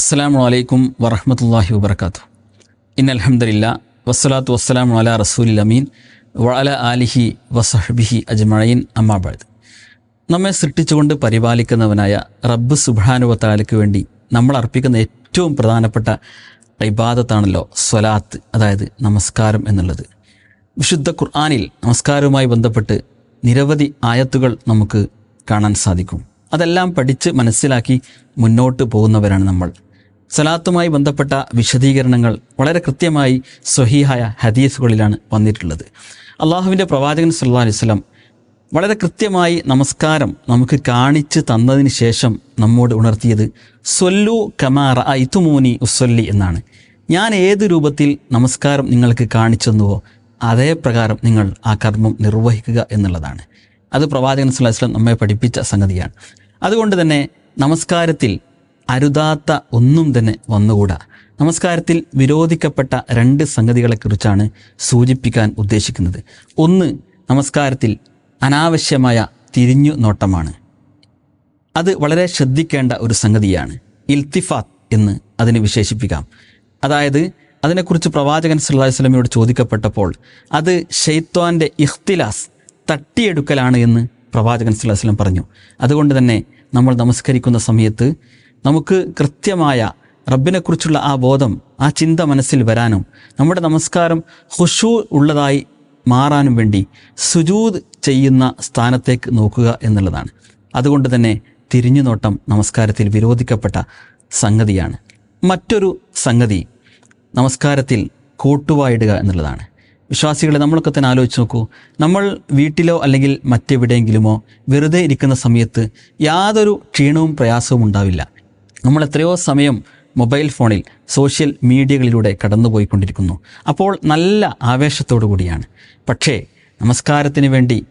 അസ്സാം വലൈക്കും വറഹമത്തല്ലാഹി വബർക്കാത്തു ഇൻ അലഹമില്ല വസ്സലാത്തു വസ്സലാം അല റസൂലിൽ അമീൻ വള ആലിഹി വസഹബിഹി അജ്മഴയിൻ അമ്മാബാദ് നമ്മെ സൃഷ്ടിച്ചുകൊണ്ട് പരിപാലിക്കുന്നവനായ റബ്ബ് സുബാനുവത്താലയ്ക്ക് വേണ്ടി നമ്മൾ അർപ്പിക്കുന്ന ഏറ്റവും പ്രധാനപ്പെട്ട ഇബാദത്താണല്ലോ സ്വലാത്ത് അതായത് നമസ്കാരം എന്നുള്ളത്. വിശുദ്ധ ഖുർആാനിൽ നമസ്കാരവുമായി ബന്ധപ്പെട്ട് നിരവധി ആയത്തുകൾ നമുക്ക് കാണാൻ സാധിക്കും. അതെല്ലാം പഠിച്ച് മനസ്സിലാക്കി മുന്നോട്ട് പോകുന്നവരാണ് നമ്മൾ. സലാത്തുമായി ബന്ധപ്പെട്ട വിശദീകരണങ്ങൾ വളരെ കൃത്യമായി സ്വഹീഹായ ഹദീസുകളിലാണ് വന്നിട്ടുള്ളത്. അള്ളാഹുവിന്റെ പ്രവാചകൻ സല്ലാ അലൈഹി സ്വലം വളരെ കൃത്യമായി നമസ്കാരം നമുക്ക് കാണിച്ച് തന്നതിന് ശേഷം നമ്മോട് ഉണർത്തിയത് സൊല്ലു കമാറ ഐത്തുമൂനി ഉസ്വല്ലി എന്നാണ്. ഞാൻ ഏത് രൂപത്തിൽ നമസ്കാരം നിങ്ങൾക്ക് കാണിച്ചെന്നുവോ അതേ പ്രകാരം നിങ്ങൾ ആ കർമ്മം നിർവഹിക്കുക എന്നുള്ളതാണ്. അത് പ്രവാചകൻ സ്വലാസ്ലം നമ്മെ പഠിപ്പിച്ച സംഗതിയാണ്. അതുകൊണ്ട് തന്നെ നമസ്കാരത്തിൽ അരുതാത്ത ഒന്നും തന്നെ വന്നുകൂടാ. നമസ്കാരത്തിൽ വിരോധിക്കപ്പെട്ട രണ്ട് സംഗതികളെക്കുറിച്ചാണ് സൂചിപ്പിക്കാൻ ഉദ്ദേശിക്കുന്നത്. ഒന്ന് നമസ്കാരത്തിൽ അനാവശ്യമായ തിരിഞ്ഞു നോട്ടമാണ്. അത് വളരെ ശ്രദ്ധിക്കേണ്ട ഒരു സംഗതിയാണ്. ഇൽത്തിഫാത്ത് എന്ന് അതിന് വിശേഷിപ്പിക്കാം. അതായത് അതിനെക്കുറിച്ച് പ്രവാചകൻ സല്ലാഹു അലൈഹി വസല്ലമയോട് ചോദിക്കപ്പെട്ടപ്പോൾ അത് ഷെയ്ത്വാന്റെ ഇഖ്തിലാസ് തട്ടിയെടുക്കലാണ് എന്ന് പ്രവാചകൻ സല്ലാഹു വസല്ലം പറഞ്ഞു. അതുകൊണ്ട് തന്നെ നമ്മൾ നമസ്കരിക്കുന്ന സമയത്ത് നമുക്ക് കൃത്യമായ റബ്ബിനെക്കുറിച്ചുള്ള ആ ബോധം ആ ചിന്ത മനസ്സിൽ വരാനും നമ്മുടെ നമസ്കാരം ഹുഷു ഉള്ളതായി മാറാനും വേണ്ടി സുജൂദ് ചെയ്യുന്ന സ്ഥാനത്തേക്ക് നോക്കുക എന്നുള്ളതാണ്. അതുകൊണ്ട് തന്നെ തിരിഞ്ഞുനോട്ടം നമസ്കാരത്തിൽ വിരോധിക്കപ്പെട്ട സംഗതിയാണ്. മറ്റൊരു സംഗതി നമസ്കാരത്തിൽ കൂട്ടുവായിടുക എന്നുള്ളതാണ്. വിശ്വാസികളെ നമ്മളൊക്കെ തന്നെ ആലോചിച്ച് നോക്കൂ. നമ്മൾ വീട്ടിലോ അല്ലെങ്കിൽ മറ്റെവിടെയെങ്കിലുമോ വെറുതെ ഇരിക്കുന്ന സമയത്ത് യാതൊരു ക്ഷീണവും പ്രയാസവും ഉണ്ടാവില്ല. നമ്മൾ എത്രയോ സമയം മൊബൈൽ ഫോണിൽ സോഷ്യൽ മീഡിയകളിലൂടെ കടന്നുപോയിക്കൊണ്ടിരിക്കുന്നു. അപ്പോൾ നല്ല ആവേശത്തോടു കൂടിയാണ്. പക്ഷേ നമസ്കാരത്തിന് വേണ്ടി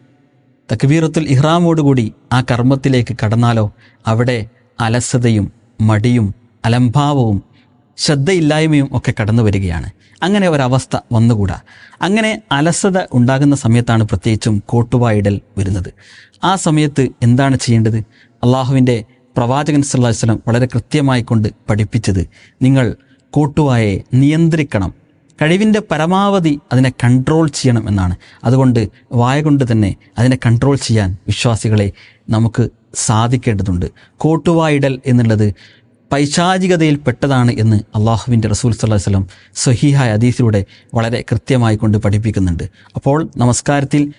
തക്ബീറത്തുൽ ഇഹ്റാമോടുകൂടി ആ കർമ്മത്തിലേക്ക് കടന്നാലോ അവിടെ അലസതയും മടിയും അലംഭാവവും ശ്രദ്ധയില്ലായ്മയും ഒക്കെ കടന്നു വരികയാണ്. അങ്ങനെ ഒരവസ്ഥ വന്നുകൂടാ. അങ്ങനെ അലസത ഉണ്ടാകുന്ന സമയത്താണ് പ്രത്യേകിച്ചും കോട്ടുവായിടൽ വരുന്നത്. ആ സമയത്ത് എന്താണ് ചെയ്യേണ്ടത്? അള്ളാഹുവിന്റെ പ്രവാചകൻ വസല്ലം വളരെ കൃത്യമായി കൊണ്ട് പഠിപ്പിച്ചത് നിങ്ങൾ കൂട്ടുവായെ നിയന്ത്രിക്കണം. കഴിവിന്റെ പരമാവധി അതിനെ കൺട്രോൾ ചെയ്യണം എന്നാണ്. അതുകൊണ്ട് വായ കൊണ്ട് തന്നെ അതിനെ കൺട്രോൾ ചെയ്യാൻ വിശ്വാസികളെ നമുക്ക് സാധിക്കേണ്ടതുണ്ട്. കോട്ടുവായിടൽ എന്നുള്ളത് പൈശാചികതയിൽ പെട്ടതാണ് എന്ന് അള്ളാഹുവിന്റെ റസൂൽ സല്ലല്ലാഹു അലൈഹി വസല്ലം അദീസിലൂടെ വളരെ കൃത്യമായി കൊണ്ട് പഠിപ്പിക്കുന്നുണ്ട്. അപ്പോൾ നമസ്കാരത്തിൽ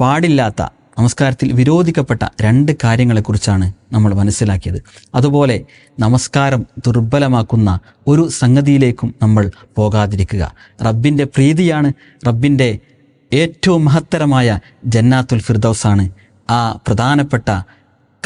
പാടില്ലാത്ത നമസ്കാരത്തിൽ വിരോധിക്കപ്പെട്ട രണ്ട് കാര്യങ്ങളെക്കുറിച്ചാണ് നമ്മൾ മനസ്സിലാക്കിയത്. അതുപോലെ നമസ്കാരം ദുർബലമാക്കുന്ന ഒരു സംഗതിയിലേക്കും നമ്മൾ പോകാതിരിക്കുക. റബ്ബിന്റെ പ്രീതിയാണ് റബ്ബിന്റെ ഏറ്റവും മഹത്തരമായ ജന്നാത്തുൽ ഫിർദൗസാണ് ആ പ്രധാനപ്പെട്ട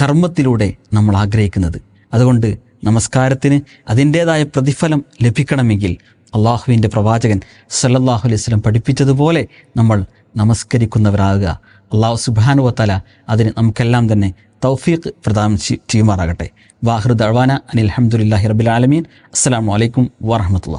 കർമ്മത്തിലൂടെ നമ്മൾ ആഗ്രഹിക്കുന്നത്. അതുകൊണ്ട് നമസ്കാരത്തിന് അതിന്റേതായ പ്രതിഫലം ലഭിക്കണമെങ്കിൽ അള്ളാഹുവിന്റെ പ്രവാചകൻ സല്ലല്ലാഹു അലൈഹി വസല്ലം പഠിപ്പിച്ചതുപോലെ നമ്മൾ നമസ്കരിക്കുന്നവരാകുക. അള്ളാഹു സുബാനുവത്തല അതിന് നമുക്കെല്ലാം തന്നെ തൗഫീഖ് പ്രദാനം ചെയ്യുമാറാകട്ടെ. വാഹൃദ് അഴ്വാന അനിൽ അഹമ്മദില്ലാഹി റബിൽ ആലമീൻ. അസ്സാം വലൈക്കും വാഹമത്തുള്ള